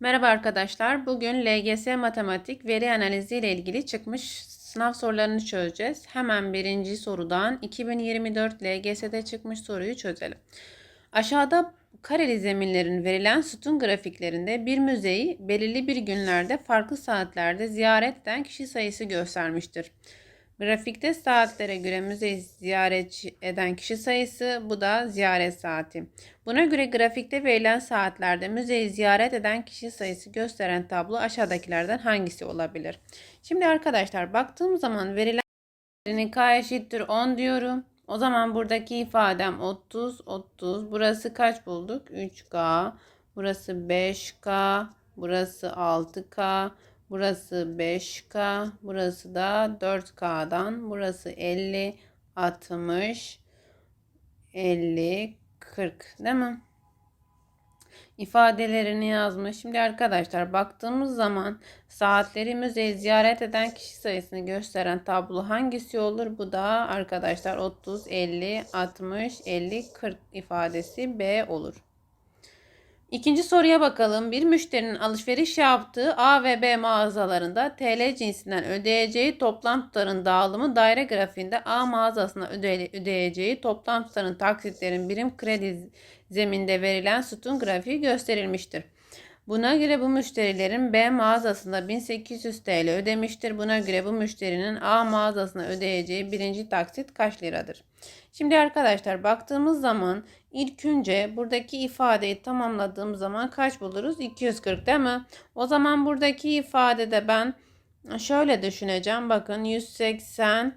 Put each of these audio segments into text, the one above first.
Merhaba arkadaşlar. Bugün LGS Matematik veri analizi ile ilgili çıkmış sınav sorularını çözeceğiz. Hemen birinci sorudan 2024 LGS'de çıkmış soruyu çözelim. Aşağıda kareli zeminlerin verilen sütun grafiklerinde bir müzeyi belirli bir günlerde farklı saatlerde ziyaret eden kişi sayısı göstermiştir. Grafikte saatlere göre müzeyi ziyaret eden kişi sayısı, bu da ziyaret saati. Buna göre grafikte verilen saatlerde müzeyi ziyaret eden kişi sayısı gösteren tablo aşağıdakilerden hangisi olabilir? Şimdi arkadaşlar baktığım zaman verilen k eşittir 10 diyorum. O zaman buradaki ifadem 30, 30. Burası kaç bulduk? 3K. Burası 5K. Burası 6K. Burası 5K. Burası da 4K'dan. Burası 50, 60, 50, 40 değil mi? ifadelerini yazmış. Şimdi arkadaşlar baktığımız zaman saatleri ziyaret eden kişi sayısını gösteren tablo hangisi olur? Bu da arkadaşlar 30, 50, 60, 50, 40 ifadesi B olur. İkinci soruya bakalım. Bir müşterinin alışveriş yaptığı A ve B mağazalarında TL cinsinden ödeyeceği toplam tutarın dağılımı daire grafiğinde A mağazasına ödeyeceği toplam tutarın taksitlerin birim kredi zeminde verilen sütun grafiği gösterilmiştir. Buna göre bu müşterilerin B mağazasında 1800 TL ödemiştir. Buna göre bu müşterinin A mağazasına ödeyeceği birinci taksit kaç liradır? Şimdi arkadaşlar baktığımız zaman ilk önce buradaki ifadeyi tamamladığım zaman kaç buluruz? 240 değil mi? O zaman buradaki ifadede ben şöyle düşüneceğim. Bakın 180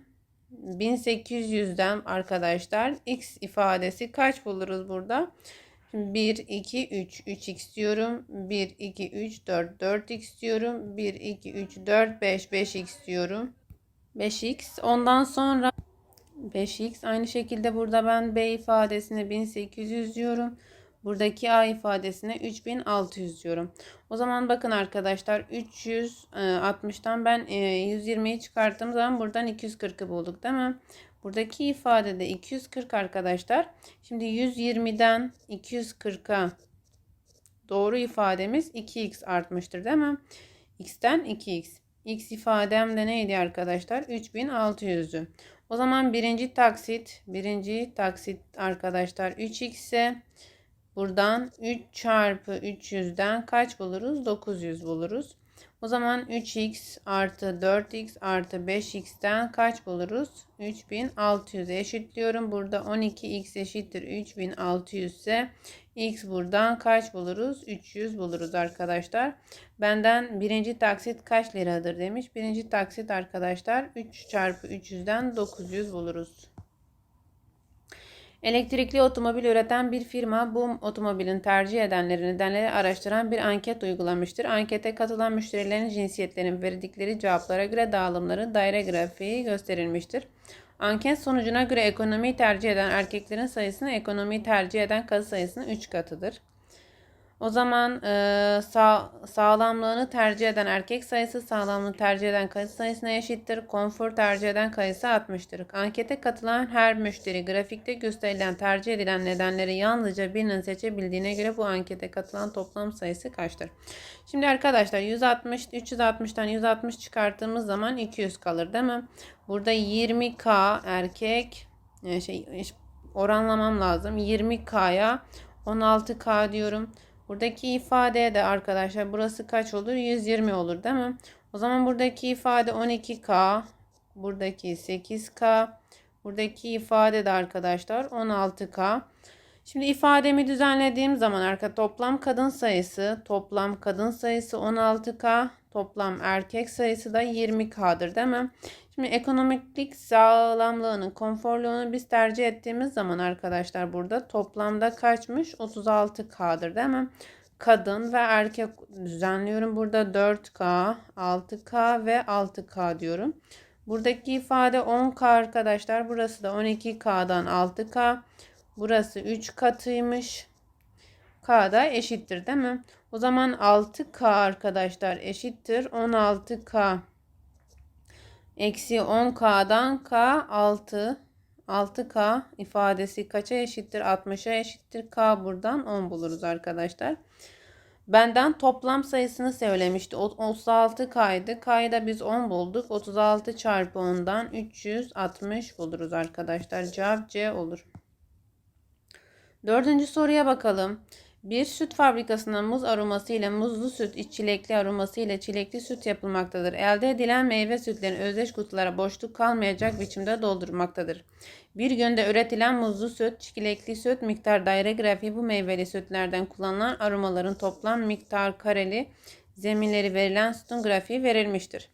1800'den arkadaşlar x ifadesi kaç buluruz burada? 1, 2, 3. 3x diyorum. 1, 2, 3, 4. 4x diyorum. 1, 2, 3, 4, 5. 5x diyorum. 5x. Ondan sonra 5x. Aynı şekilde burada ben b ifadesine 1800 diyorum. Buradaki a ifadesine 3600 diyorum. O zaman bakın arkadaşlar 360'tan ben 120'yi çıkarttığım zaman buradan 240'ı bulduk değil mi? Buradaki ifadede 240 arkadaşlar. Şimdi 120'den 240'a doğru ifademiz 2x artmıştır değil mi? x'ten 2x. x ifadem de neydi arkadaşlar? 3600'dü. O zaman birinci taksit, birinci taksit arkadaşlar 3x ise buradan 3 çarpı 300'den kaç buluruz? 900 buluruz. O zaman 3x artı 4x artı 5x'ten kaç buluruz? 3600 eşitliyorum. Burada 12x eşittir 3600 ise x buradan kaç buluruz? 300 buluruz arkadaşlar. Benden birinci taksit kaç liradır demiş. Birinci taksit arkadaşlar 3 çarpı 300'den 900 buluruz. Elektrikli otomobil üreten bir firma bu otomobilin tercih edenleri nedenleri araştıran bir anket uygulamıştır. Ankete katılan müşterilerin cinsiyetlerinin verdikleri cevaplara göre dağılımları daire grafiği gösterilmiştir. Anket sonucuna göre ekonomiyi tercih eden erkeklerin sayısını ekonomiyi tercih eden kadın sayısının 3 katıdır. O zaman e, sağ, sağlamlığını tercih eden erkek sayısı sağlamlığını tercih eden kadın sayısına eşittir. Konfor tercih eden sayısı 60'tır. Ankete katılan her müşteri grafikte gösterilen tercih edilen nedenleri yalnızca birinin seçebildiğine göre bu ankete katılan toplam sayısı kaçtır? Şimdi arkadaşlar 160 360'tan 160 çıkarttığımız zaman 200 kalır değil mi? Burada 20k erkek e, şey oranlamam lazım. 20k'ya 16k diyorum. Buradaki ifade de arkadaşlar burası kaç olur? 120 olur değil mi? O zaman buradaki ifade 12K. Buradaki 8K. Buradaki ifade de arkadaşlar 16K. Şimdi ifademi düzenlediğim zaman arka toplam kadın sayısı toplam kadın sayısı 16K. Toplam erkek sayısı da 20K'dır değil mi? Şimdi ekonomiklik sağlamlığını, konforluğunu biz tercih ettiğimiz zaman arkadaşlar burada toplamda kaçmış? 36K'dır değil mi? Kadın ve erkek düzenliyorum. Burada 4K, 6K ve 6K diyorum. Buradaki ifade 10K arkadaşlar. Burası da 12K'dan 6K. Burası 3 katıymış. K da eşittir değil mi? O zaman 6K arkadaşlar eşittir. 16K eksi 10K'dan K 6. 6K ifadesi kaça eşittir? 60'a eşittir. K buradan 10 buluruz arkadaşlar. Benden toplam sayısını söylemişti. O- 36 kaydı. Kayda biz 10 bulduk. 36 çarpı 10'dan 360 buluruz arkadaşlar. Cevap C olur. Dördüncü soruya bakalım. Bir süt fabrikasında muz aroması ile muzlu süt, çilekli aroması ile çilekli süt yapılmaktadır. Elde edilen meyve sütlerin özdeş kutulara boşluk kalmayacak biçimde doldurmaktadır. Bir günde üretilen muzlu süt, çilekli süt miktar daire grafiği bu meyveli sütlerden kullanılan aromaların toplam miktar kareli zeminleri verilen sütun grafiği verilmiştir.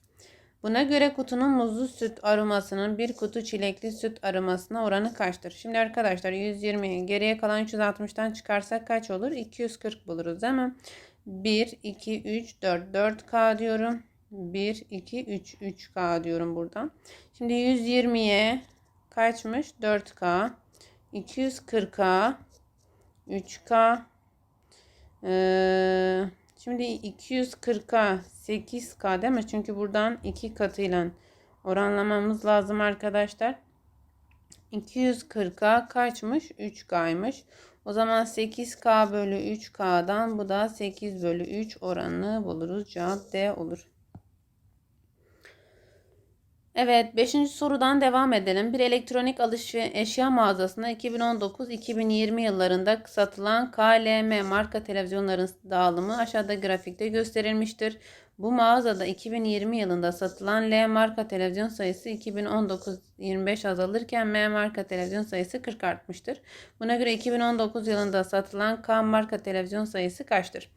Buna göre kutunun muzlu süt aromasının bir kutu çilekli süt aromasına oranı kaçtır? Şimdi arkadaşlar 120 geriye kalan 360'tan çıkarsak kaç olur? 240 buluruz değil mi? 1, 2, 3, 4. 4K diyorum. 1, 2, 3. 3K diyorum buradan. Şimdi 120'ye kaçmış? 4K. 240K. 3K. Ee, şimdi 240'a 8K değil mi? Çünkü buradan 2 katıyla oranlamamız lazım arkadaşlar. 240'a kaçmış? 3K'ymış. O zaman 8K bölü 3K'dan bu da 8 bölü 3 oranını buluruz. Cevap D olur. Evet, 5. sorudan devam edelim. Bir elektronik alışveriş eşya mağazasında 2019-2020 yıllarında satılan KLM marka televizyonların dağılımı aşağıda grafikte gösterilmiştir. Bu mağazada 2020 yılında satılan L marka televizyon sayısı 2019-25 azalırken M marka televizyon sayısı 40 artmıştır. Buna göre 2019 yılında satılan K marka televizyon sayısı kaçtır?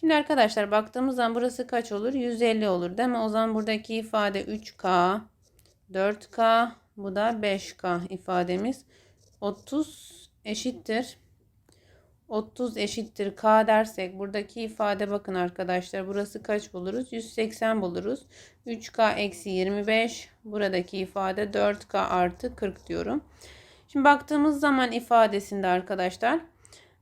Şimdi arkadaşlar baktığımız zaman burası kaç olur? 150 olur değil mi? O zaman buradaki ifade 3K 4K bu da 5K ifademiz. 30 eşittir. 30 eşittir K dersek buradaki ifade bakın arkadaşlar burası kaç buluruz? 180 buluruz. 3K eksi 25 buradaki ifade 4K artı 40 diyorum. Şimdi baktığımız zaman ifadesinde arkadaşlar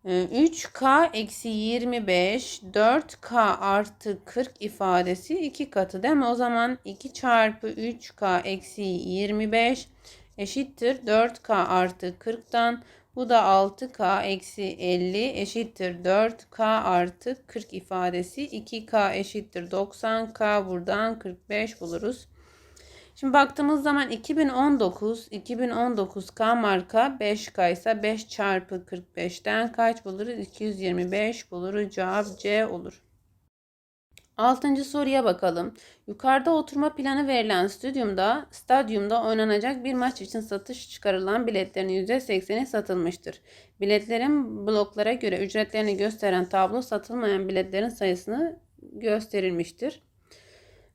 3K eksi 25 4K artı 40 ifadesi 2 katı değil mi? O zaman 2 çarpı 3K eksi 25 eşittir 4K artı 40'tan bu da 6K eksi 50 eşittir 4K artı 40 ifadesi 2K eşittir 90K buradan 45 buluruz. Şimdi baktığımız zaman 2019 2019 K marka 5K ise 5 çarpı 45'ten kaç buluruz? 225 buluruz. Cevap C olur. Altıncı soruya bakalım. Yukarıda oturma planı verilen stadyumda, stadyumda oynanacak bir maç için satış çıkarılan biletlerin %80'i satılmıştır. Biletlerin bloklara göre ücretlerini gösteren tablo satılmayan biletlerin sayısını gösterilmiştir.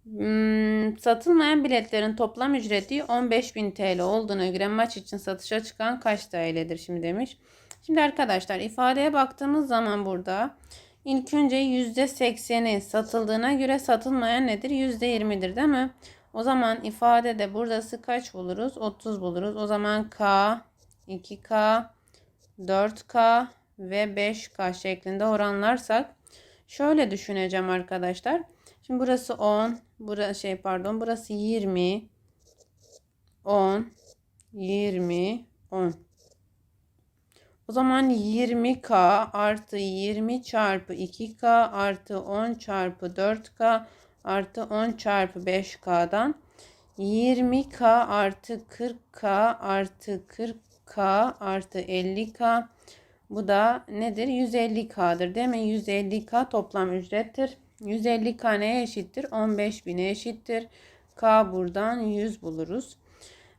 Hmm, satılmayan biletlerin toplam ücreti 15.000 TL olduğuna göre maç için satışa çıkan kaç TL'dir şimdi demiş. Şimdi arkadaşlar ifadeye baktığımız zaman burada ilk önce %80'i satıldığına göre satılmayan nedir? %20'dir değil mi? O zaman ifadede burası kaç buluruz? 30 buluruz. O zaman K, 2K, 4K ve 5K şeklinde oranlarsak şöyle düşüneceğim arkadaşlar. Şimdi burası 10. Burası şey pardon burası 20. 10. 20. 10. O zaman 20k artı 20 çarpı 2k artı 10 çarpı 4k artı 10 çarpı 5k'dan 20k artı 40k artı 40k artı 50k bu da nedir? 150k'dır değil mi? 150k toplam ücrettir. 150 k neye eşittir? 15 bine eşittir. K buradan 100 buluruz.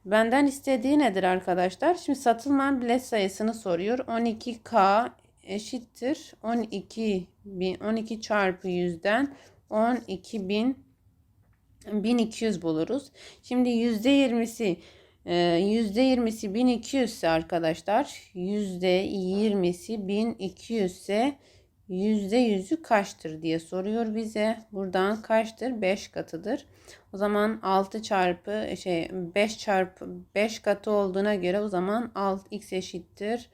Benden istediği nedir arkadaşlar? Şimdi satılmayan bilet sayısını soruyor. 12K eşittir. 12 bin, 12 çarpı 100'den 12 bin 1200 buluruz. Şimdi %20'si %20'si 1200 ise arkadaşlar %20'si 1200 ise %100'ü kaçtır diye soruyor bize. Buradan kaçtır? 5 katıdır. O zaman 6 çarpı şey 5 çarpı 5 katı olduğuna göre o zaman 6 x eşittir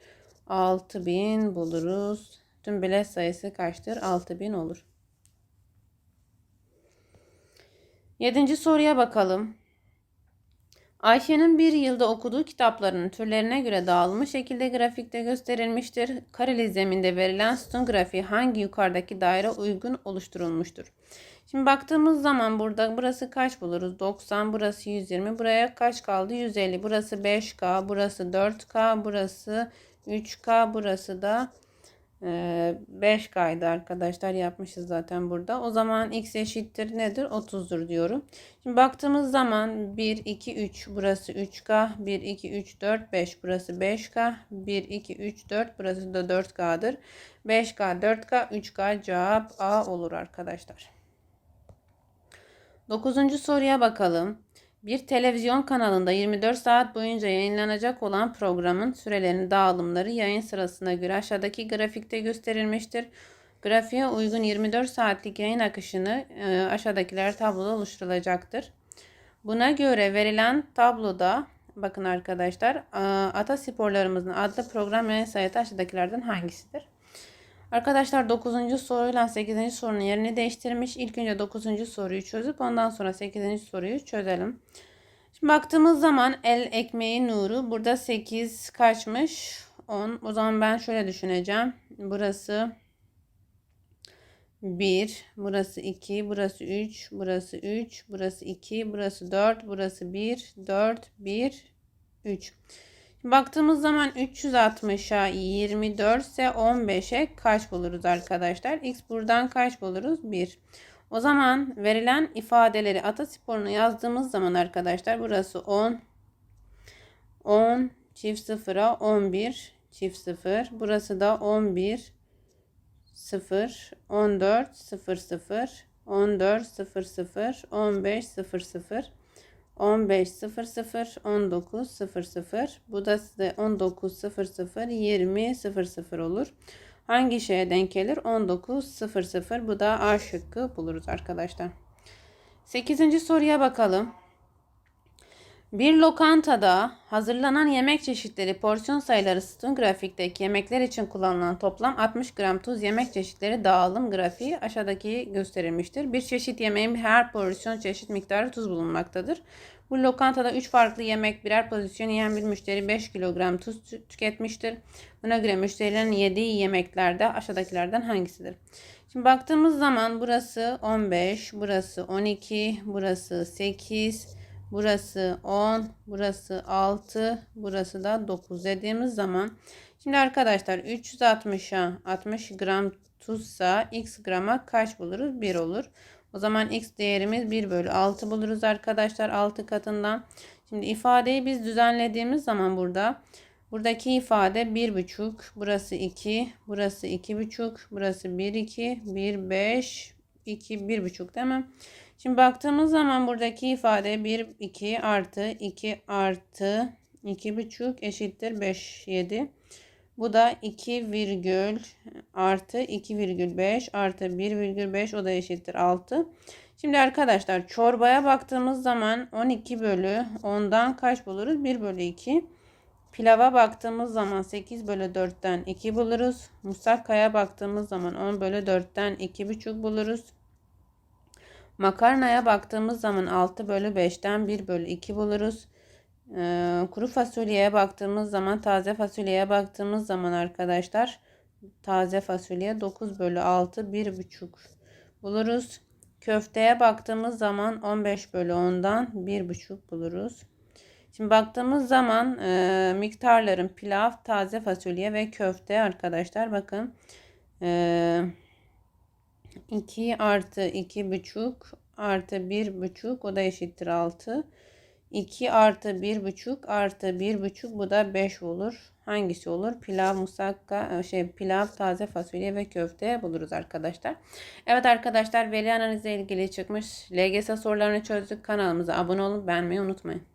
6000 buluruz. Tüm bilet sayısı kaçtır? 6000 olur. Yedinci soruya bakalım. Ayşe'nin bir yılda okuduğu kitapların türlerine göre dağılmış şekilde grafikte gösterilmiştir. Kareli zeminde verilen sütun grafiği hangi yukarıdaki daire uygun oluşturulmuştur? Şimdi baktığımız zaman burada burası kaç buluruz? 90, burası 120. Buraya kaç kaldı? 150. Burası 5K, burası 4K, burası 3K, burası da 5 kaydı arkadaşlar yapmışız zaten burada. O zaman x eşittir nedir? 30'dur diyorum. Şimdi baktığımız zaman 1, 2, 3 burası 3K. 1, 2, 3, 4, 5 burası 5K. 1, 2, 3, 4 burası da 4K'dır. 5K, 4K, 3K cevap A olur arkadaşlar. Dokuzuncu soruya bakalım. Bir televizyon kanalında 24 saat boyunca yayınlanacak olan programın sürelerinin dağılımları yayın sırasına göre aşağıdaki grafikte gösterilmiştir. Grafiğe uygun 24 saatlik yayın akışını e, aşağıdakiler tabloda oluşturulacaktır. Buna göre verilen tabloda bakın arkadaşlar e, Atasporlarımızın adlı program yayın sayısı aşağıdakilerden hangisidir? Arkadaşlar 9. soruyla 8. sorunun yerini değiştirmiş. İlk önce 9. soruyu çözüp ondan sonra 8. soruyu çözelim. Şimdi baktığımız zaman el ekmeği nuru burada 8 kaçmış? 10. O zaman ben şöyle düşüneceğim. Burası 1, burası 2, burası 3, burası 3, burası 2, burası 4, burası 1, 4, 1, 3. Baktığımız zaman 360'a 24 ise 15'e kaç buluruz arkadaşlar? X buradan kaç buluruz? 1. O zaman verilen ifadeleri atasporunu yazdığımız zaman arkadaşlar burası 10. 10 çift sıfıra 11 çift sıfır. Burası da 11 0 14 0 0 14 0 0 15 0 0 15 00 19 00 bu da size 19 00 20 00 olur. Hangi şeye denk gelir? 19 00 bu da A şıkkı buluruz arkadaşlar. 8. soruya bakalım. Bir lokantada hazırlanan yemek çeşitleri porsiyon sayıları sütun grafikteki yemekler için kullanılan toplam 60 gram tuz yemek çeşitleri dağılım grafiği aşağıdaki gösterilmiştir. Bir çeşit yemeğin her porsiyon çeşit miktarı tuz bulunmaktadır. Bu lokantada 3 farklı yemek birer pozisyon yiyen bir müşteri 5 kilogram tuz tüketmiştir. Buna göre müşterilerin yediği yemeklerde aşağıdakilerden hangisidir? Şimdi baktığımız zaman burası 15, burası 12, burası 8, Burası 10, burası 6, burası da 9 dediğimiz zaman şimdi arkadaşlar 360'a 60 gram tuzsa x grama kaç buluruz? 1 olur. O zaman x değerimiz 1 bölü 6 buluruz arkadaşlar 6 katından. Şimdi ifadeyi biz düzenlediğimiz zaman burada buradaki ifade 1,5 burası 2 burası 2,5 burası 1 2 1 5 2 1,5 değil mi? Şimdi baktığımız zaman buradaki ifade 1, 2 artı 2 artı 2,5 eşittir 5, 7. Bu da 2 virgül artı 2,5 artı 1,5 o da eşittir 6. Şimdi arkadaşlar çorbaya baktığımız zaman 12 bölü 10'dan kaç buluruz? 1 bölü 2. Pilava baktığımız zaman 8 bölü 4'ten 2 buluruz. Musakkaya baktığımız zaman 10 bölü 4'ten 2,5 buluruz. Makarnaya baktığımız zaman 6 bölü 5'ten 1 bölü 2 buluruz. Ee, kuru fasulyeye baktığımız zaman taze fasulyeye baktığımız zaman arkadaşlar taze fasulye 9 bölü 6 1,5 buluruz. Köfteye baktığımız zaman 15 bölü 10'dan 1,5 buluruz. Şimdi baktığımız zaman e, miktarların pilav, taze fasulye ve köfte arkadaşlar bakın. E, 2 artı 2 buçuk artı 1 buçuk o da eşittir 6. 2 artı 1 buçuk artı 1 buçuk bu da 5 olur. Hangisi olur? Pilav, musakka, şey pilav, taze fasulye ve köfte buluruz arkadaşlar. Evet arkadaşlar veri analizle ilgili çıkmış LGS sorularını çözdük. Kanalımıza abone olup beğenmeyi unutmayın.